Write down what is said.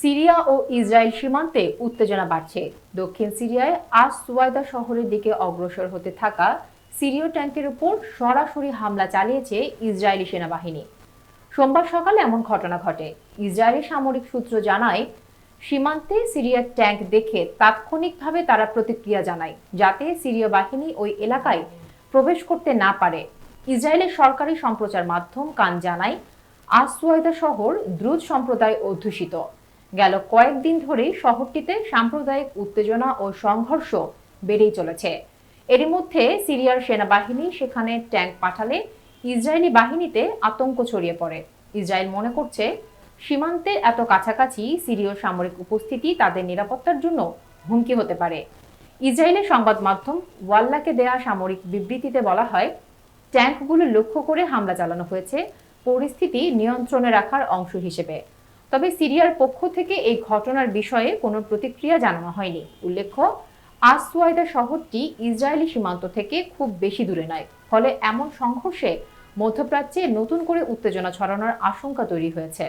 Syria ও Israel সীমান্তে উত্তেজনা বাড়ছে। দক্ষিণ সিরিয়ায় আজ সুয়াইদা শহরের দিকে অগ্রসর হতে থাকা সিরীয় ট্যাঙ্কের উপর সরাসরি হামলা চালিয়েছে ইসরায়েলি সেনাবাহিনী। সোমবার সকালে এমন ঘটনা ঘটে। ইসরায়েলি সামরিক সূত্র জানায়, সীমান্তে সিরিয়ার ট্যাঙ্ক দেখে তাৎক্ষণিকভাবে তারা প্রতিক্রিয়া জানায়, যাতে সিরীয় বাহিনী ওই এলাকায় প্রবেশ করতে না পারে। ইসরায়েলের সরকারি সম্প্রচার মাধ্যম কান জানায় আসওয়াইদা শহর দ্রুত সম্প্রদায় অধ্যুষিত। গেল কয়েকদিন ধরেই শহরটিতে সাম্প্রদায়িক উত্তেজনা ও সংঘর্ষ বেড়েই চলেছে। এরই মধ্যে সিরিয়ার সেনাবাহিনী সেখানে ট্যাঙ্ক পাঠালে ইসরায়েলি বাহিনীতে আতঙ্ক ছড়িয়ে পড়ে। ইসরায়েল মনে করছে, সীমান্তে এত কাছাকাছি সিরীয় সামরিক উপস্থিতি তাদের নিরাপত্তার জন্য হুমকি হতে পারে। ইসরায়েলের সংবাদ মাধ্যম ওয়াল্লাকে দেয়া সামরিক বিবৃতিতে বলা হয়, ট্যাঙ্কগুলো লক্ষ্য করে হামলা চালানো হয়েছে। পরিস্থিতি নিয়ন্ত্রণে রাখার অংশ হিসেবে। তবে সিরিয়ার পক্ষ থেকে এই ঘটনার বিষয়ে কোনো প্রতিক্রিয়া জানানো হয়নি। উল্লেখ্য আসুয়াইদা শহরটি ইসরায়েলি সীমান্ত থেকে খুব বেশি দূরে নয়। ফলে এমন সংঘর্ষে মধ্যপ্রাচ্যে নতুন করে উত্তেজনা ছড়ানোর আশঙ্কা তৈরি হয়েছে।